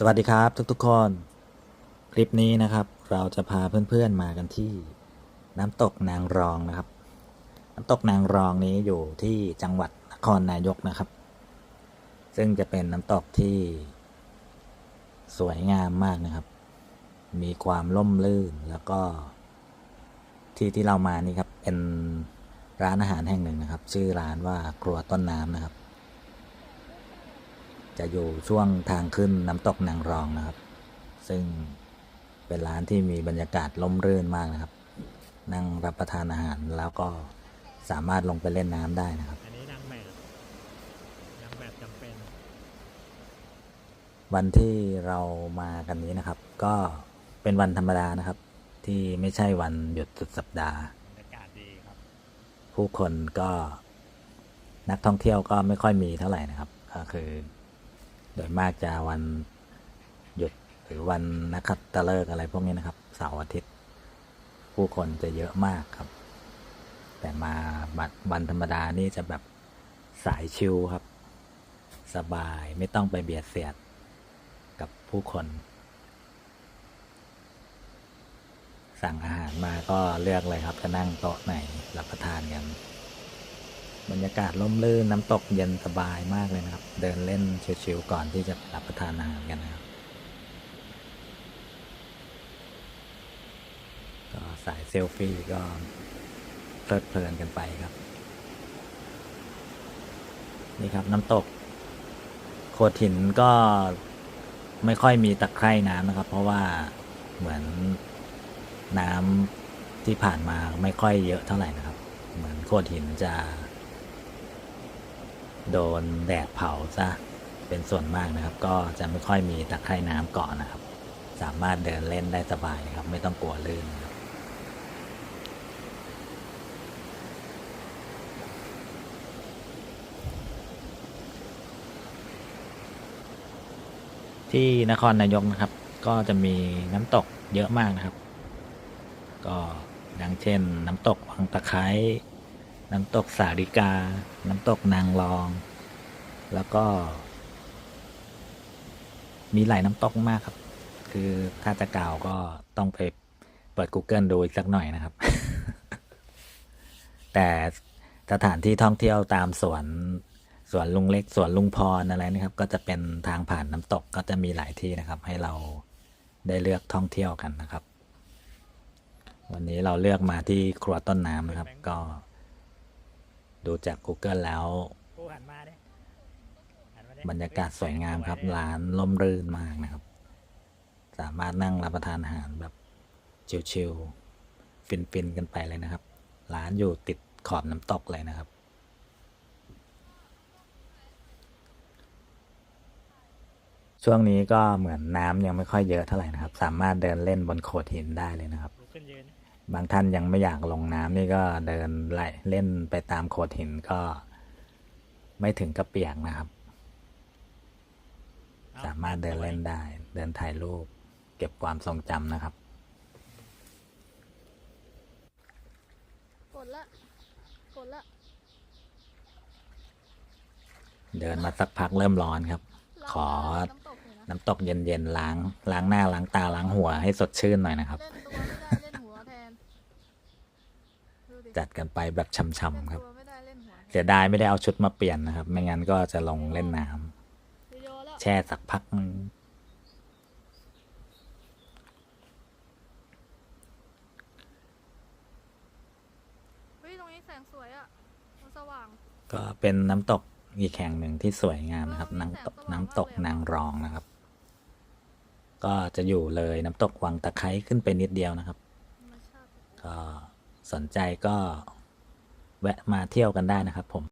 สวัสดีครับทุกๆคน คลิปนี้นะครับ เราจะพาเพื่อนๆมากันที่ น้ำตกนางรองนะครับ น้ำตกนางรองนี้อยู่ที่จังหวัดนครนายกนะครับ ซึ่งจะเป็นน้ำตกที่ สวยงามมากนะครับ มีความร่มรื่นแล้วก็ ที่ที่เรามานี่ครับเป็นร้านอาหารแห่งหนึ่งนะครับ ชื่อร้านว่าครัวต้นน้ำนะครับ จะอยู่ช่วงทางขึ้นน้ำตกนางรองนะครับ ซึ่งเป็นร้านที่มีบรรยากาศล่มรื่นมากนะครับ นั่งรับประทานอาหารแล้วก็สามารถลงไปเล่นน้ำได้นะครับ อันนี้นางแบบนางแบบจำเป็น วันที่เรามากันนี้นะครับ ก็เป็นวันธรรมดานะครับ ที่ไม่ใช่วันหยุดสุดสัปดาห์บรรยากาศดีครับ ผู้คนก็นักท่องเที่ยวก็ไม่ค่อยมีเท่าไหร่นะครับ ก็คือ โดยมากจะวันหยุดหรือวันนักขัตฤกษ์อะไรพวกนี้นะครับเสาร์อาทิตย์ผู้คนจะเยอะมากครับ แต่มาบัดวันธรรมดานี่จะแบบสายชิลครับ สบายไม่ต้องไปเบียดเสียดกับผู้คน สั่งอาหารมาก็เลือกเลยครับจะนั่งโต๊ะไหนรับประทานกัน บรรยากาศร่มรื่นน้ำตกเย็นสบายมากเลยนะครับ เดินเล่นชิวๆก่อนที่จะรับประทานอาหารกันนะครับก็สายเซลฟี่ก็เพลิดเพลินกันไปครับ นี่ครับน้ำตกโขดหินก็ไม่ค่อยมีตะไคร่น้ำนะครับ เพราะว่าเหมือนน้ำที่ผ่านมาไม่ค่อยเยอะเท่าไหร่นะครับ เหมือนโขดหินจะ โดนแดดเผาซะเป็นส่วนมากนะครับ ก็จะไม่ค่อยมีตะไคร่น้ำเกาะนะครับ สามารถเดินเล่นได้สบายนะครับ ไม่ต้องกลัวลื่นนะครับที่นครนายกนะครับ ก็จะมีน้ำตกเยอะมากนะครับ ก็ดังเช่น น้ำตกวังตะไคร้ น้ำตกสาริกา น้ำตกนางรอง แล้วก็ มีหลายน้ำตกมากครับ คือถ้าจะกล่าวก็ต้องไปเปิด Google ดูอีกสักหน่อยนะครับ แต่สถานที่ท่องเที่ยวตามสวนสวนลุงเล็กสวนลุงพรอะไรนะครับ ก็จะเป็นทางผ่านน้ำตกก็จะมีหลายที่นะครับ ให้เราได้เลือกท่องเที่ยวกันนะครับ วันนี้เราเลือกมาที่ครัวต้นน้ำนะครับ ก็ ดูจาก Google แล้วผู้หันมาดิหันมาดิบรรยากาศสวยงามครับ ร้านล่มรื่นมากนะครับ สามารถนั่งรับประทานอาหารแบบชิลๆฟินๆกันไปเลยนะครับ ร้านอยู่ติดขอบน้ำตกเลยนะครับ ช่วงนี้ก็เหมือนน้ำยังไม่ค่อยเยอะเท่าไหร่นะครับ สามารถเดินเล่นบนโขดหินได้เลยนะครับลุกขึ้นยืน บางท่านยังไม่อยากลงน้ำนี่ก็เดินไล่เล่นไปตามโขดหินก็ไม่ถึงกับเปียกนะครับเอสามารถเดินเล่นได้ เดินถ่ายรูป เก็บความทรงจำนะครับกดละกดละเดินมาสักพักเริ่มร้อนครับ ขอน้ำตกเลยนะน้ำตกเย็นๆล้าง ล้างหน้าล้างตาล้างหัวให้สดชื่นหน่อยนะครับ เล่นตัวไม่ได้เล่นหัวแทนดูดิ จัดกันไปแบบช่ำเล่นๆครับตัวไม่ได้เล่นหัวแทนเสียดายไม่ได้เอาชุดมาเปลี่ยนนะครับ ไม่งั้นก็จะลงเล่นน้ำวิดีโอแล้วแช่สักพักนึงเฮ้ยตรงนี้แสงสวยอะมันสว่างก็เป็นน้ำตกอีกแห่งหนึ่งที่สวยงามนะครับ น้ำตกน้ำตกนางรองนะครับ ก็จะอยู่เลยน้ำตกวังตะไคร้ขึ้นไปนิดเดียวนะครับธรรมชาติก็ สนใจก็แวะมาเที่ยวกันได้นะครับผม